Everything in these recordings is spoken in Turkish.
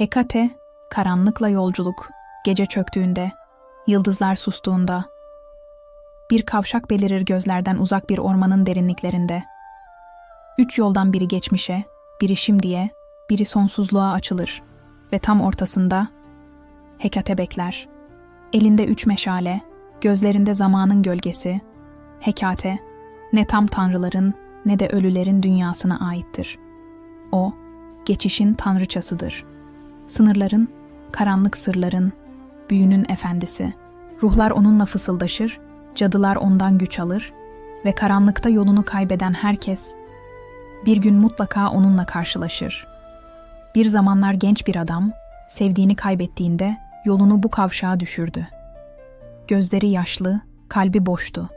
Hekate, karanlıkla yolculuk, gece çöktüğünde, yıldızlar sustuğunda. Bir kavşak belirir gözlerden uzak bir ormanın derinliklerinde. Üç yoldan biri geçmişe, biri şimdiye, biri sonsuzluğa açılır ve tam ortasında Hekate bekler. Elinde üç meşale, gözlerinde zamanın gölgesi. Hekate, ne tam tanrıların ne de ölülerin dünyasına aittir. O, geçişin tanrıçasıdır. Sınırların, karanlık sırların, büyünün efendisi. Ruhlar onunla fısıldaşır, cadılar ondan güç alır ve karanlıkta yolunu kaybeden herkes bir gün mutlaka onunla karşılaşır. Bir zamanlar genç bir adam, sevdiğini kaybettiğinde yolunu bu kavşağa düşürdü. Gözleri yaşlı, kalbi boştu.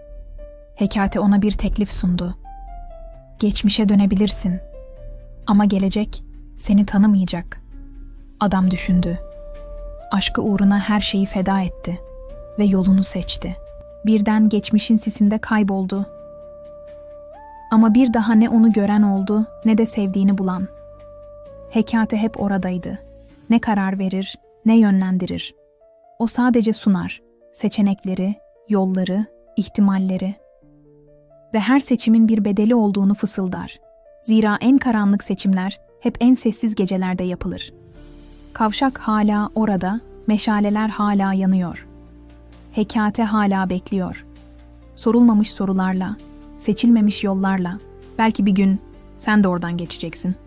Hekate ona bir teklif sundu. Geçmişe dönebilirsin. Ama gelecek seni tanımayacak. Adam düşündü. Aşkı uğruna her şeyi feda etti ve yolunu seçti. Birden geçmişin sisinde kayboldu. Ama bir daha ne onu gören oldu ne de sevdiğini bulan. Hekate hep oradaydı. Ne karar verir, ne yönlendirir. O sadece sunar, seçenekleri, yolları, ihtimalleri ve her seçimin bir bedeli olduğunu fısıldar. Zira en karanlık seçimler hep en sessiz gecelerde yapılır. Kavşak hala orada, meşaleler hala yanıyor. Hekate hala bekliyor. Sorulmamış sorularla, seçilmemiş yollarla, belki bir gün sen de oradan geçeceksin.''